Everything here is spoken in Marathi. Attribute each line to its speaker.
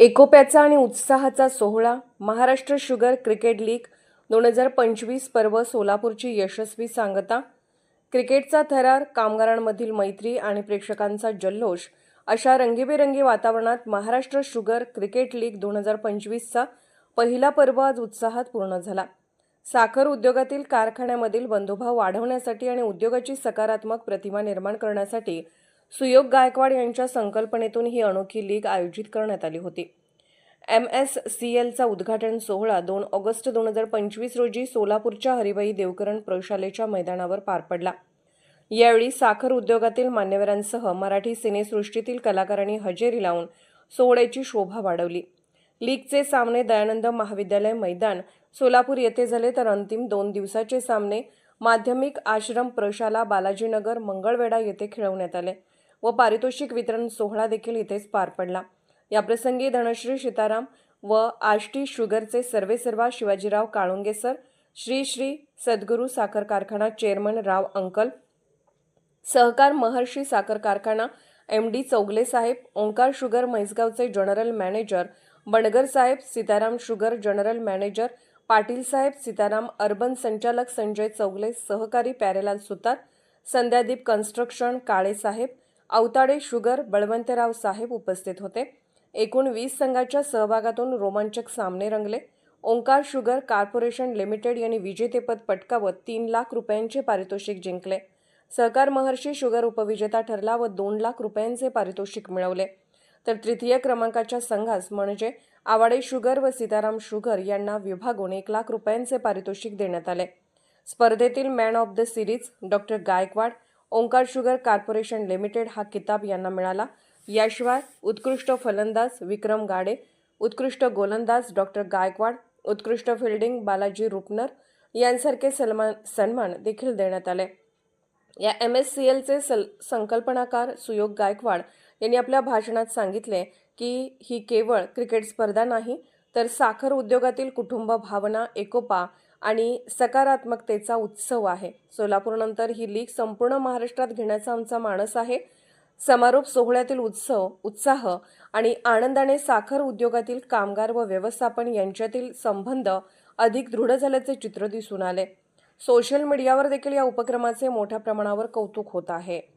Speaker 1: एकोप्याचा आणि उत्साहाचा सोहळा महाराष्ट्र शुगर क्रिकेट लीग दोन हजार पंचवीस पर्व सोलापूरची यशस्वी सांगता क्रिकेटचा थरार कामगारांमधील मैत्री आणि प्रेक्षकांचा जल्लोष अशा रंगीबेरंगी वातावरणात महाराष्ट्र शुगर क्रिकेट लीग दोन हजार पंचवीसचा पहिला पर्व आज उत्साहात पूर्ण झाला. साखर उद्योगातील कारखान्यामधील बंधुभाव वाढवण्यासाठी आणि उद्योगाची सकारात्मक प्रतिमा निर्माण करण्यासाठी सुयोग गायकवाड यांच्या संकल्पनेतून ही अनोखी लीग आयोजित करण्यात आली होती. एम एस सी एलचा उद्घाटन सोहळा दोन ऑगस्ट दोन हजार पंचवीस रोजी सोलापूरच्या हरिबाई देवकरण प्रशालेच्या मैदानावर पार पडला. यावेळी साखर उद्योगातील मान्यवरांसह मराठी सिनेसृष्टीतील कलाकारांनी हजेरी लावून सोहळ्याची शोभा वाढवली. लीगचे सामने दयानंद महाविद्यालय मैदान सोलापूर येथे झाले तर अंतिम दोन दिवसाचे सामने माध्यमिक आश्रम प्रशाला बालाजीनगर मंगळवेढा येथे खेळवण्यात आले. व पारितोषिक वितरण सोहळा देखील इथेच पार पडला. याप्रसंगी धनश्री सीताराम व आष्टी शुगरचे सर्वेसर्वा शिवाजीराव काळुंगे सर श्री श्री सद्गुरू साखर कारखाना चेअरमन राव अंकल सहकार महर्षी साखर कारखाना M D Chougule saheb Omkar sugar म्हैसगावचे general manager Bangar saheb Sitaram sugar general manager Patil saheb Sitaram urban संचालक संजय चौगले सहकारी प्यारेलाल सुतार संध्यादीप कन्स्ट्रक्शन काळे साहेब अवताडे शुगर बळवंतराव साहेब उपस्थित होते. एकूण वीस संघाच्या सहभागातून रोमांचक सामने रंगले. ओंकार शुगर कॉर्पोरेशन लिमिटेड यांनी विजेतेपद पटकावत तीन लाख रुपयांचे पारितोषिक जिंकले. सहकार महर्षी शुगर उपविजेता ठरला व दोन लाख रुपयांचे पारितोषिक मिळवले. तर तृतीय क्रमांकाच्या संघास म्हणजे आवाडे शुगर व सीताराम शुगर यांना विभागून एक लाख रुपयांचे पारितोषिक देण्यात आले. स्पर्धेतील man of the series doctor Gaikwad Omkar sugar corporation limited हा किताब यांना मिळाला. याशिवाय उत्कृष्ट फलंदाज विक्रम गाडे उत्कृष्ट गोलंदाज डॉक्टर गायकवाड उत्कृष्ट फिल्डिंग बालाजी रुपनर यांसारखे सन्मान सन्मान देखील देण्यात आले. या एम एस सी एलचे सल संकल्पनाकार सुयोग गायकवाड यांनी आपल्या भाषणात सांगितले की ही केवळ क्रिकेट स्पर्धा नाही तर साखर उद्योगातील कुटुंब भावना एकोपा आणि सकारात्मकतेचा उत्सव आहे. सोलापूरनंतर ही लीग संपूर्ण महाराष्ट्रात घेण्याचा आमचा मानस आहे. समारोप सोहळ्यातील उत्सव उत्साह आणि आनंदाने साखर उद्योगातील कामगार व व्यवस्थापन यांच्यातील संबंध अधिक दृढ झाल्याचे चित्र दिसून आले. सोशल मीडियावर देखील या उपक्रमाचे मोठ्या प्रमाणावर कौतुक होत आहे.